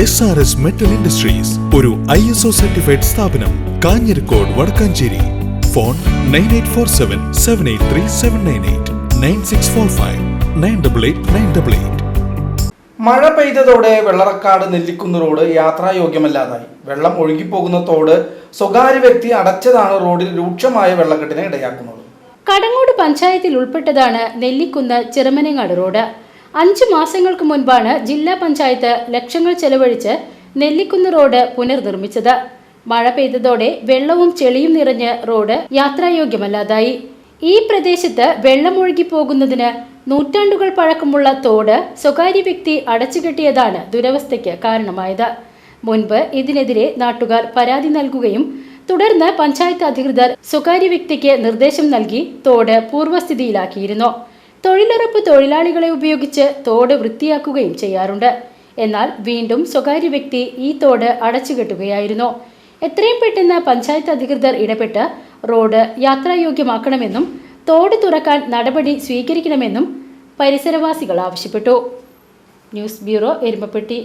S R S metal industries ഒരു I S O certified സ്ഥാപനം Kanjirakode Vadakkanchery. Phone nine eight four seven seven eight three seven nine eight nine six four five nine double eight nine double eight മഴ പെയ്തതോടെ Vellarakkad Nellikunnu road യാത്രായോഗ്യമല്ലാതായി. വെള്ളം ഒഴുകിപ്പോകുന്ന തോട് സ്വകാര്യ വ്യക്തി അടച്ചതാണ് റോഡിൽ രൂക്ഷമായ വെള്ളക്കെട്ടിനെ ഇടയാക്കുന്നത്. കടങ്ങോട് പഞ്ചായത്തിൽ ഉൾപ്പെട്ടതാണ് നെല്ലിക്കുന്ന് ചിറമനങ്ങാട് റോഡ്. അഞ്ചു മാസങ്ങൾക്ക് മുൻപാണ് ജില്ലാ പഞ്ചായത്ത് ലക്ഷങ്ങൾ ചെലവഴിച്ച് നെല്ലിക്കുന്ന് റോഡ് പുനർനിർമ്മിച്ചത്. മഴ പെയ്തതോടെ വെള്ളവും ചെളിയും നിറഞ്ഞ് റോഡ് യാത്രായോഗ്യമല്ലാതായി. ഈ പ്രദേശത്ത് വെള്ളമൊഴുകി പോകുന്നതിന് നൂറ്റാണ്ടുകൾ പഴക്കമുള്ള തോട് സ്വകാര്യ വ്യക്തി അടച്ചുകെട്ടിയതാണ് ദുരവസ്ഥയ്ക്ക് കാരണമായത്. മുൻപ് ഇതിനെതിരെ നാട്ടുകാർ പരാതി നൽകുകയും തുടർന്ന് പഞ്ചായത്ത് അധികൃതർ സ്വകാര്യ വ്യക്തിക്ക് നിർദ്ദേശം നൽകി തോട് പൂർവസ്ഥിതിയിലാക്കിയിരുന്നു തൊഴിലുറപ്പ് തൊഴിലാളികളെ ഉപയോഗിച്ച് തോട് വൃത്തിയാക്കുകയും ചെയ്യാറുണ്ട്. എന്നാൽ വീണ്ടും സ്വകാര്യ വ്യക്തി ഈ തോട് അടച്ചുകെട്ടുകയായിരുന്നു എത്രയും പെട്ടെന്ന് പഞ്ചായത്ത് അധികൃതർ ഇടപെട്ട് റോഡ് യാത്രായോഗ്യമാക്കണമെന്നും തോട് തുറക്കാൻ നടപടി സ്വീകരിക്കണമെന്നും പരിസരവാസികൾ ആവശ്യപ്പെട്ടു. News bureau Erumapetty.